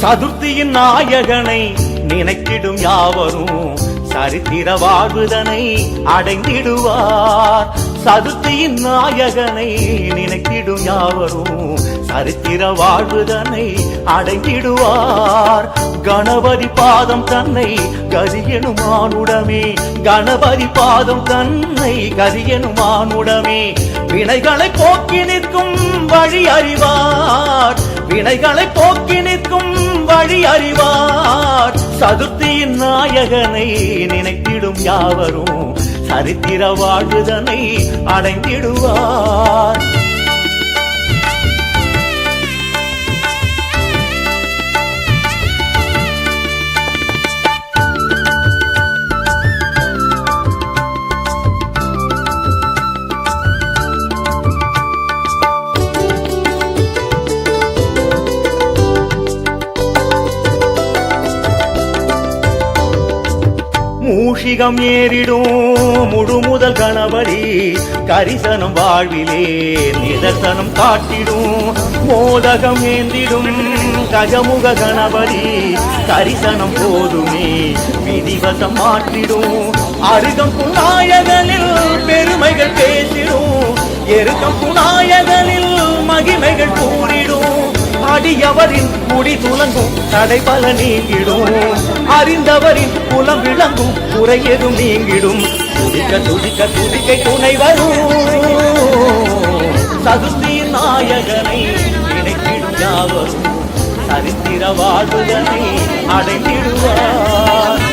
சதுர்த்தியின் நாயகனை நினைக்கிடும் யாவரும் சரித்திர வாழ்வுதனை அடைந்திடுவார். சதுர்த்தியின் நாயகனை நினைக்கிடும் யாவரும் சரித்திர வாழ்வுதனை அடைந்திடுவார். கணபதி பாதம் தன்னை கதியனுமானுடமே கணபதி பாதம் தன்னை கதியனுமானுடமே வினைகளை போக்கி நிற்கும் வழி அறிவார். வினைகளை போக்கி நிற்கும் அறிவார். சதுர்த்தியின் நாயகனை நினைத்திடும் யாவரும் சரித்திர வாழ்வுதனை அடைந்திடுவார். மூஷிகம் ஏறிடும் முழு முதல் கணபதி கரிசனம் வாழ்விலே நிதர்சனம் காட்டிடும் மோதகம் ஏந்திடும் கஜமுக கணபதி கரிசனம் போதுமே விதிவசம் மாற்றிடும் அருகம் புநாயகனில் பெருமைகள் பேசிடும் எருக்கம் புநாயகன் அடியவரின் குடி துலங்கும் தடைபல நீங்கிடும். அறிந்தவரின் குலம் விளங்கும் குறையதும் நீங்கிடும். துடிக்க துடிக்க துடிக்கை துணை வரும். சதுர்த்தி நாயகனை நினைத்திடும் யாவரும் சரித்திர வாழ்வுதனை அடைந்திடுவார்.